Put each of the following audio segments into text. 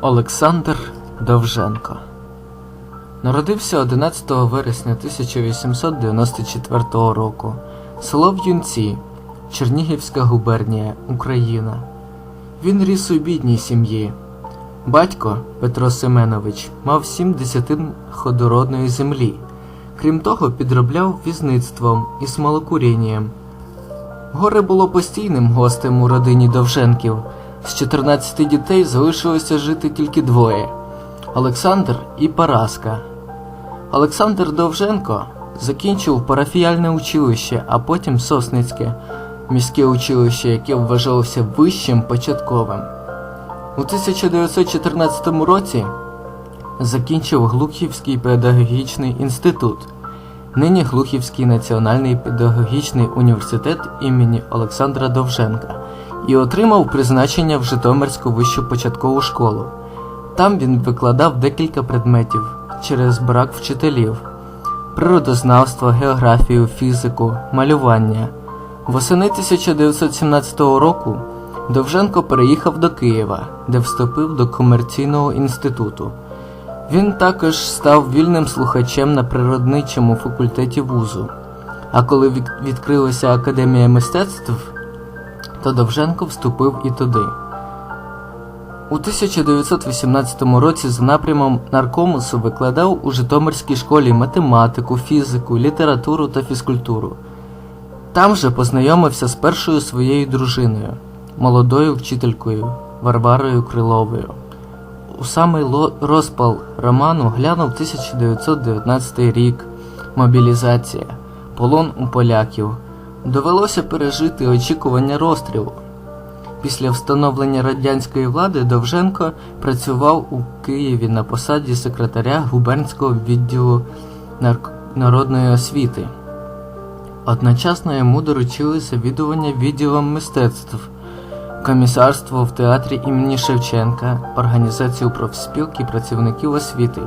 Олександр Довженко народився 11 вересня 1894 року. Село В'юнці, Чернігівська губернія, Україна. Він ріс у бідній сім'ї. Батько Петро Семенович мав сім десятин ходородної землі. Крім того, підробляв візництвом і смолокурінням. Горе було постійним гостем у родині Довженків. З 14 дітей залишилося жити тільки двоє Олександр і Параска. Олександр Довженко закінчив парафіяльне училище, а потім Сосницьке міське училище, яке вважалося вищим початковим. У 1914 році закінчив Глухівський педагогічний інститут, нині Глухівський національний педагогічний університет імені Олександра Довженка і отримав призначення в Житомирську вищу початкову школу. Там він викладав декілька предметів через брак вчителів: природознавство, географію, фізику, малювання. Восени 1917 року Довженко переїхав до Києва, де вступив до комерційного інституту. Він також став вільним слухачем на природничому факультеті вузу. А коли відкрилася Академія мистецтв, то Довженко вступив і туди. У 1918 році за напрямом наркомусу викладав у Житомирській школі математику, фізику, літературу та фізкультуру. Там же познайомився з першою своєю дружиною, молодою вчителькою Варварою Криловою. У самий розпал роману глянув 1919 рік, мобілізація, полон у поляків. Довелося пережити очікування розстрілу. Після встановлення радянської влади Довженко працював у Києві на посаді секретаря губернського відділу народної освіти. Одночасно йому доручили завідування відділом мистецтв, комісарство в театрі імені Шевченка, організацію профспілки працівників освіти.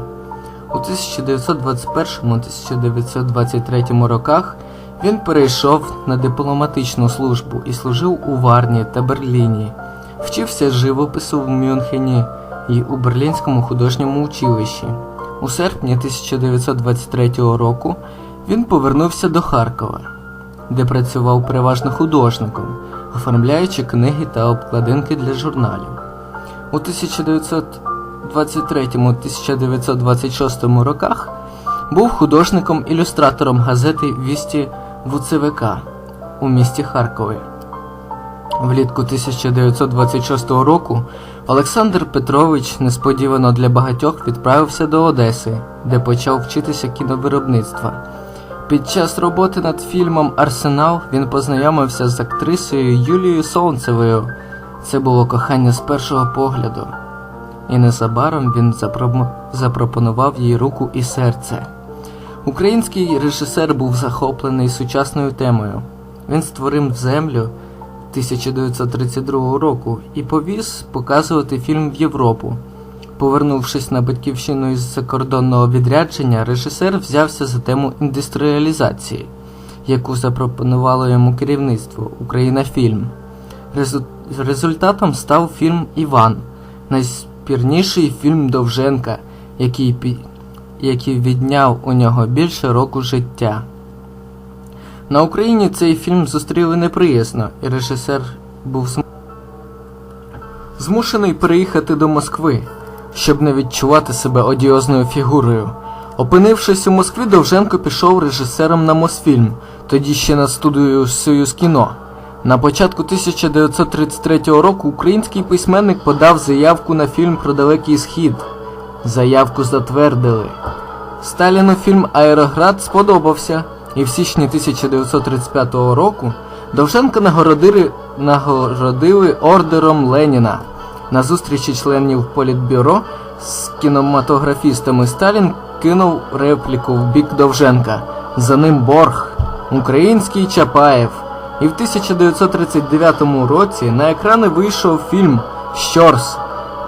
У 1921-1923 роках він перейшов на дипломатичну службу і служив у Варні та Берліні. Вчився живопису в Мюнхені і у Берлінському художньому училищі. У серпні 1923 року він повернувся до Харкова, де працював переважно художником, оформляючи книги та обкладинки для журналів. У 1923-1926 роках був художником-ілюстратором газети Вісті ВУЦВК у місті Харкові. Влітку 1926 року Олександр Петрович несподівано для багатьох відправився до Одеси, де почав вчитися кіновиробництва. Під час роботи над фільмом Арсенал він познайомився з актрисою Юлією Сонцевою. Це було кохання з першого погляду. І незабаром він запропонував їй руку і серце. Український режисер був захоплений сучасною темою. Він створив землю 1932 року і повіз показувати фільм в Європу. Повернувшись на батьківщину із закордонного відрядження, режисер взявся за тему індустріалізації, яку запропонувало йому керівництво Українафільм. Резу- Результатом став фільм Іван, найспірніший фільм Довженка, який, який відняв у нього більше року життя. На Україні цей фільм зустріли неприязно, і режисер був зм- змушений переїхати до Москви, щоб не відчувати себе одіозною фігурою. Опинившись у Москві, Довженко пішов режисером на Мосфільм, тоді ще на студію Союз кіно. На початку 1933 року український письменник подав заявку на фільм про Далекий Схід. Заявку затвердили. Сталіну фільм Аероград сподобався, і в січні 1935 року Довженка нагородили, нагородили ордером Леніна. На зустрічі членів Політбюро з кінематографістами Сталін кинув репліку в бік Довженка. За ним борг. Український Чапаєв. І в 1939 році на екрани вийшов фільм Щорс.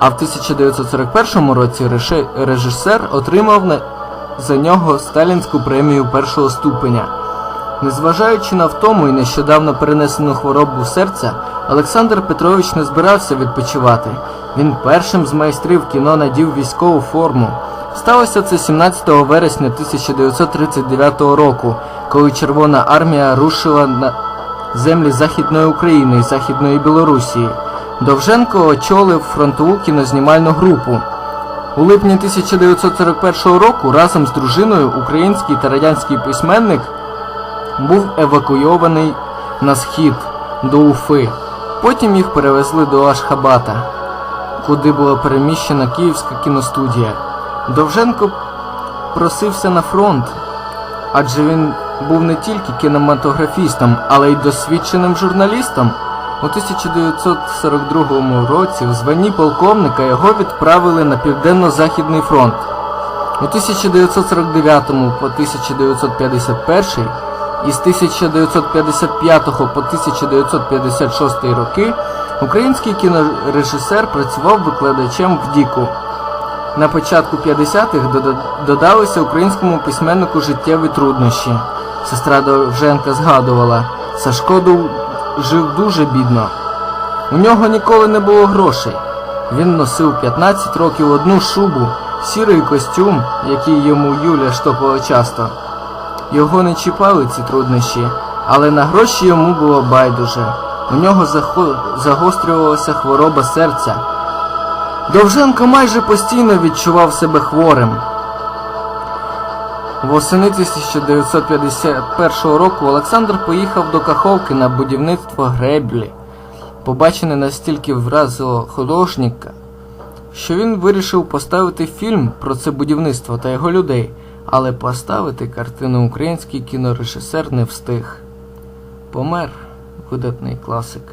А в 1941 році режисер отримав за нього сталінську премію першого ступеня. Незважаючи на втому і нещодавно перенесену хворобу серця, Олександр Петрович не збирався відпочивати. Він першим з майстрів кіно надів військову форму. Сталося це 17 вересня 1939 року, коли Червона армія рушила на землі Західної України і Західної Білорусі. Довженко очолив фронтову кінознімальну групу. У липні 1941 року разом з дружиною український та радянський письменник був евакуйований на схід до Уфи. Потім їх перевезли до Ашхабата, куди була переміщена Київська кіностудія. Довженко просився на фронт, адже він був не тільки кінематографістом, але й досвідченим журналістом. У 1942 році в званні полковника його відправили на Південно-Західний фронт. У 1949 по 1951 і з 1955 по 1956 роки український кінорежисер працював викладачем в Діку. На початку 50-х дода- додалися українському письменнику життєві труднощі. Сестра Довженка згадувала, Сашко жив дуже бідно. У нього ніколи не було грошей. Він носив 15 років одну шубу, сірий костюм, який йому Юля штопала часто. Його не чіпали ці труднощі, але на гроші йому було байдуже. У нього загострювалася хвороба серця. Довженко майже постійно відчував себе хворим. Восени 1951 року Олександр поїхав до Каховки на будівництво греблі. Побачене настільки вразило художника, що він вирішив поставити фільм про це будівництво та його людей, але поставити картину український кінорежисер не встиг. Помер видатний класик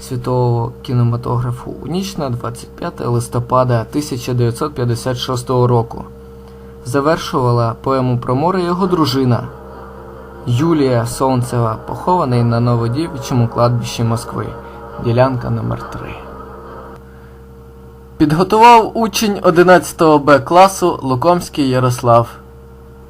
світового кінематографу у ніч на 25 листопада 1956 року. Завершувала поему про море його дружина Юлія Сонцева, похований на Новодівчому кладбищі Москви, ділянка номер 3 Підготував учень 11 Б класу Лукомський Ярослав.